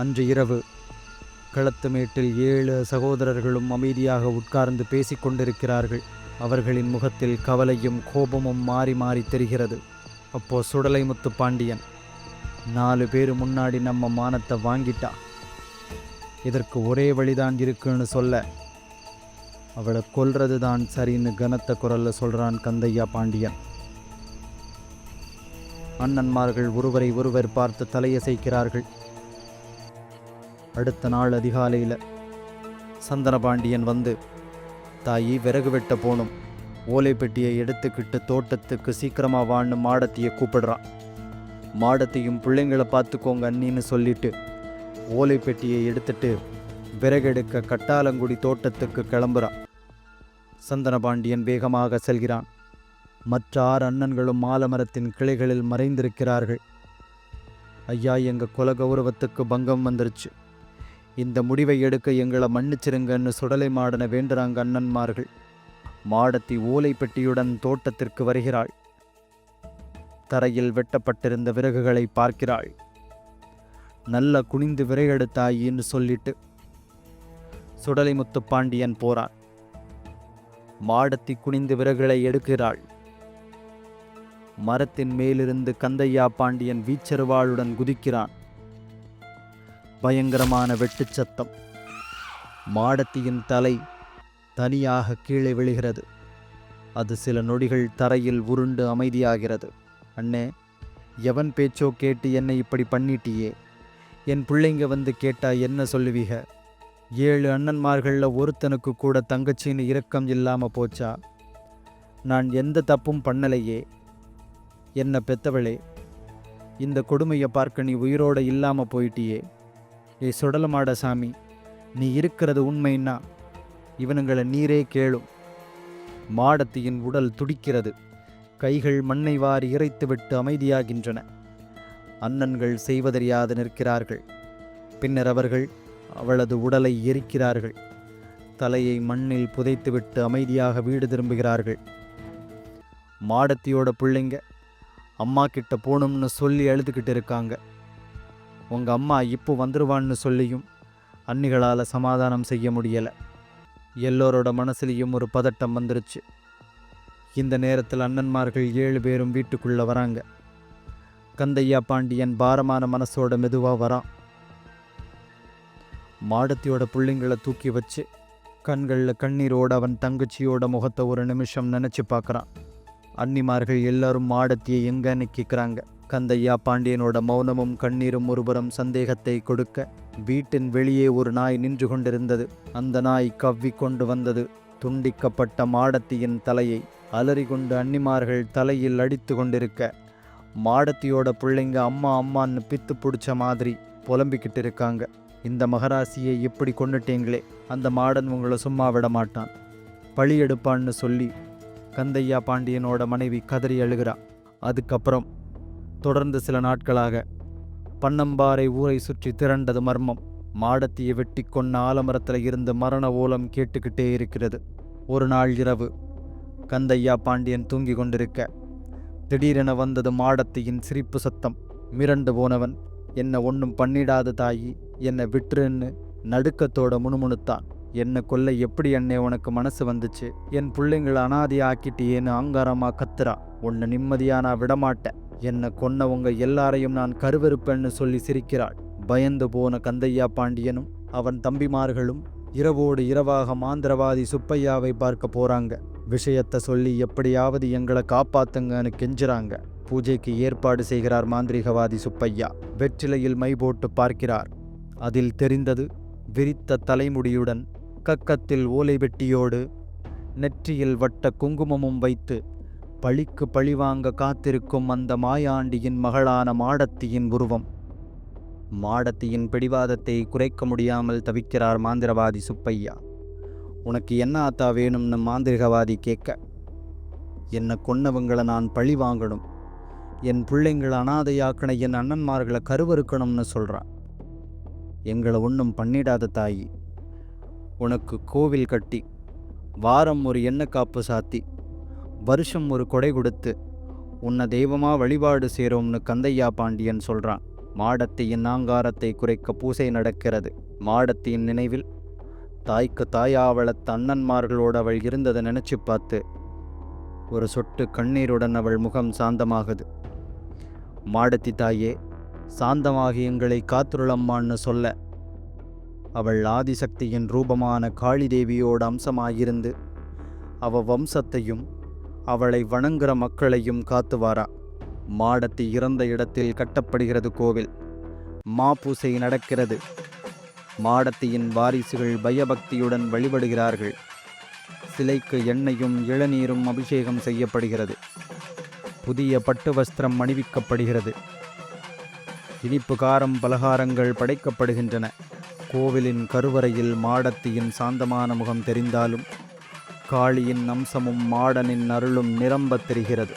அன்று இரவு களத்துமேட்டில் ஏழு சகோதரர்களும் அமைதியாக உட்கார்ந்து பேசிக்கொண்டிருக்கிறார்கள் அவர்களின் முகத்தில் கவலையும் கோபமும் மாறி மாறி தெரிகிறது. அப்போ சுடலைமுத்து பாண்டியன் நாலு பேர் முன்னாடி நம்ம மானத்தை வாங்கிட்டா? இதற்கு ஒரே வழிதான் இருக்குன்னு சொல்ல. அவளை கொல்றது தான் சரின்னு கனத்த குரல்ல சொல்றான் கந்தையா பாண்டியன். அண்ணன்மார்கள் ஒருவரை ஒருவர் பார்த்து தலையசைக்கிறார்கள். அடுத்த நாள் அதிகாலையில் சந்தனபாண்டியன் வந்து தாயி விறகு வெட்ட போகணும் ஓலை பெட்டியை எடுத்துக்கிட்டு தோட்டத்துக்கு சீக்கிரமாக வான்னு மாடத்தையை கூப்பிடுறான். மாடத்தையும் பிள்ளைங்களை பார்த்துக்கோங்க அண்ணின்னு சொல்லிட்டு ஓலை பெட்டியை எடுத்துட்டு விறகெடுக்க கட்டாலங்குடி தோட்டத்துக்கு கிளம்புறான். சந்தனபாண்டியன் வேகமாக செல்கிறான். மற்ற ஆறு அண்ணன்களும் மாலமரத்தின் கிளைகளில் மறைந்திருக்கிறார்கள். ஐயா எங்கள் குல கௌரவத்துக்கு பங்கம் வந்துருச்சு. இந்த முடிவை எடுக்க எங்களை மன்னிச்சிருங்கன்னு சுடலை மாடன வேண்டுறாங்க அண்ணன்மார்கள். மாடத்தி ஓலை பெட்டியுடன் தோட்டத்திற்கு வருகிறாள். தரையில் வெட்டப்பட்டிருந்த விறகுகளை பார்க்கிறாள். நல்ல குனிந்து விரையெடுத்தாயின்னு சொல்லிட்டு சுடலை பாண்டியன் போறான். மாடத்தி குனிந்து விறகுகளை எடுக்கிறாள். மரத்தின் மேலிருந்து கந்தையா பாண்டியன் வீச்சருவாளுடன் குதிக்கிறான். பயங்கரமான வெட்டுச் சத்தம். மாடத்தியின் தலை தனியாக கீழே விழுகிறது. அது சில நொடிகள் தரையில் உருண்டு அமைதியாகிறது. அண்ணே எவன் பேச்சோ கேட்டு என்னை இப்படி பண்ணிட்டியே? என் பிள்ளைங்க வந்து கேட்டா என்ன சொல்லுவீக? ஏழு அண்ணன்மார்களில் ஒருத்தனுக்கு கூட தங்கச்சின்னு இரக்கம் இல்லாமல் போச்சா? நான் எந்த தப்பும் பண்ணலையே. என்ன பெத்தவளே இந்த கொடுமையை பார்க்க நீ உயிரோட இல்லாமல் போயிட்டியே. ஏ சுடலமாட சாமி நீ இருக்கிறது உண்மைன்னா இவனுங்களை நீரே கேளும். மாடத்தியின் உடல் துடிக்கிறது கைகள் மண்ணை வாரி இறைத்துவிட்டு அமைதியாகின்றன. அண்ணன்கள் செய்வதறியாது நிற்கிறார்கள் பின்னர் அவர்கள் அவளது உடலை எரிக்கிறார்கள். தலையை மண்ணில் புதைத்துவிட்டு அமைதியாக வீடு திரும்புகிறார்கள். மாடத்தியோட பிள்ளைங்க அம்மா கிட்ட போகணும்னு சொல்லி அழுதுகிட்டு இருக்காங்க. உங்கள் அம்மா இப்போ வந்துருவான்னு சொல்லியும் அன்னிகளால் சமாதானம் செய்ய முடியலை. எல்லோரோட மனசுலேயும் ஒரு பதட்டம் வந்துருச்சு. இந்த நேரத்தில் அண்ணன்மார்கள் ஏழு பேரும் வீட்டுக்குள்ளே வராங்க. கந்தையா பாண்டியன் பாரமான மனசோட மெதுவாக வரான். மாடத்தியோட பிள்ளைங்களை தூக்கி வச்சு கண்களில் கண்ணீரோட அவன் தங்கச்சியோட முகத்தை ஒரு நிமிஷம் நினச்சி பார்க்குறான் அன்னிமார்கள் எல்லாரும் மாடத்தியை எங்கன்னு கேட்குறாங்க கந்தையா பாண்டியனோட மௌனமும் கண்ணீரும் ஒருபுறம் சந்தேகத்தை கொடுக்க வீட்டின் வெளியே ஒரு நாய் நின்று கொண்டிருந்தது. அந்த நாய் கவ்வி கொண்டு வந்தது. துண்டிக்கப்பட்ட மாடத்தியின் தலையை அலறி கொண்டு அன்னிமார்கள் தலையில் அடித்து கொண்டிருக்க மாடத்தியோட பிள்ளைங்க அம்மா அம்மான்னு பித்து பிடிச்ச மாதிரி புலம்பிக்கிட்டு இருக்காங்க. இந்த மகராசியை இப்படி கொண்டுட்டீங்களே அந்த மாடன் உங்களை சும்மா விட மாட்டான். பழி எடுப்பான்னு சொல்லி கந்தையா பாண்டியனோட மனைவி கதறி அழுகிறா. அதுக்கப்புறம் தொடர்ந்து சில நாட்களாக பன்னம்பாறை ஊரை சுற்றி திரண்டது மர்மம். மாடத்தியை வெட்டி கொண்ட ஆலமரத்தில் இருந்து மரண ஓலம் கேட்டுக்கிட்டே இருக்கிறது. ஒரு நாள் இரவு கந்தையா பாண்டியன் தூங்கி கொண்டிருக்க திடீரென வந்தது மாடத்தியின் சிரிப்பு சத்தம். மிரண்டு போனவன் என்ன ஒன்றும் பண்ணிடாத தாயி என்னை விட்டுருன்னு நடுக்கத்தோட முணுமுணுத்தான். என்ன கொல்ல எப்படி அண்ணே உனக்கு மனசு வந்துச்சு? என் பிள்ளைங்களை அனாதையாக்கிட்டியேன்னு ஆங்காரமா கத்துறா. உன்னை நிம்மதியா நான் விடமாட்டேன். என்னை கொன்னவங்க எல்லாரையும் நான் கருவறுப்பேன்னு சொல்லி சிரிக்கிறாள். பயந்து போன கந்தையா பாண்டியனும் அவன் தம்பிமார்களும் இரவோடு இரவாக மாந்திரவாதி சுப்பையாவை பார்க்க போறாங்க. விஷயத்த சொல்லி எப்படியாவது எங்களை காப்பாத்துங்கன்னு கெஞ்சுறாங்க. பூஜைக்கு ஏற்பாடு செய்கிறார் மாந்திரிகவாதி சுப்பையா. வெற்றிலையில் மை போட்டு பார்க்கிறார். அதில் தெரிந்தது விரித்த தலைமுடியுடன் கக்கத்தில் ஓலை வெட்டியோடு நெற்றியில் வட்ட குங்குமமும் வைத்து பழிக்கு பழிவாங்க காத்திருக்கும் அந்த மாயாண்டியின் மகளான மாடத்தியின் உருவம். மாடத்தியின் பிடிவாதத்தை குறைக்க முடியாமல் தவிக்கிறார் மாந்திரவாதி சுப்பையா. உனக்கு என்ன ஆத்தா வேணும்னு மாந்திரிகவாதி கேட்க? என்னை கொன்னவங்களை நான் பழி வாங்கணும்? என் பிள்ளைங்களை அனாதையாக்கின என் அண்ணன்மார்களை கருவறுக்கணும்னு சொல்கிறான் எங்களை ஒன்றும் பண்ணிடாத தாயி. உனக்கு கோவில் கட்டி வாரம் ஒரு எண்ணெய் காப்பு சாத்தி வருஷம் ஒரு கொடை கொடுத்து உன்னை தெய்வமாக வழிபாடு செய்கிறோம்னு கந்தையா பாண்டியன் சொல்கிறான் மாடத்தியின் ஆங்காரத்தை குறைக்க பூசை நடக்கிறது. மாடத்தியின் நினைவில் தாய்க்கு தாயாவளத்த அண்ணன்மார்களோடு அவள் இருந்ததை நினச்சி பார்த்து ஒரு சொட்டு கண்ணீருடன் அவள் முகம் சாந்தமாகுது. மாடத்தி தாயே சாந்தமாகி எங்களை காத்துருளம்மான்னு சொல்ல அவள் ஆதிசக்தியின் ரூபமான காளிதேவியோட அம்சமாயிருந்து அவ வம்சத்தையும் அவளை வணங்குற மக்களையும் காத்துவாரா? மாடத்தி இறந்த இடத்தில் கட்டப்படுகிறது கோவில். மாப்பூசை நடக்கிறது. மாடத்தியின் வாரிசுகள் பயபக்தியுடன் வழிபடுகிறார்கள். சிலைக்கு எண்ணெயும் இளநீரும் அபிஷேகம் செய்யப்படுகிறது. புதிய பட்டு வஸ்திரம் அணிவிக்கப்படுகிறது. இனிப்பு காரம் பலகாரங்கள் படைக்கப்படுகின்றன. கோவிலின் கருவறையில் மாடத்தியின் சாந்தமான முகம் தெரிந்தாலும் காளியின் அம்சமும் மாடனின் அருளும் நிரம்பத் தெரிகிறது.